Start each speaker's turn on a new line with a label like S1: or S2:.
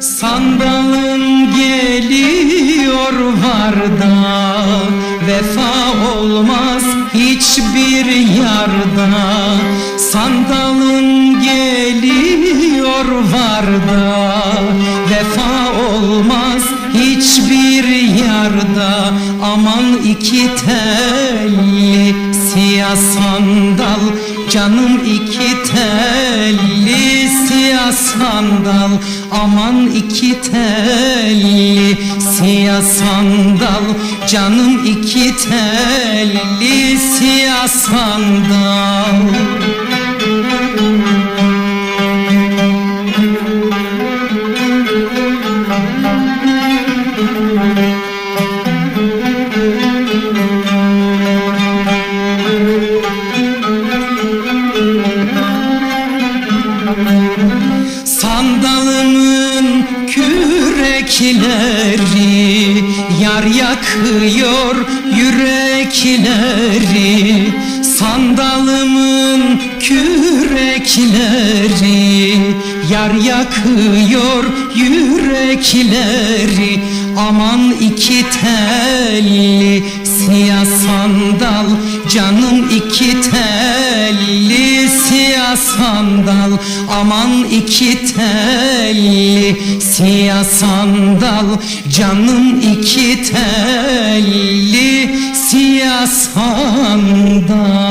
S1: Sandalın geliyor varda. Vefa olmaz hiçbir yarda. Sandalın geliyor varda. Vefa olmaz hiçbir yarda. Aman iki telli siyah sandal Canım iki telli sandal Aman iki telli siyah sandal Canım iki telli siyah sandal Sandalımın kürekleri Yar yakıyor yürekleri. Sandalımın kürekleri Yar yakıyor yürekleri. Aman iki telli siyah sandal Canım iki telli Aman iki telli siyah sandal Canım iki telli siyah sandal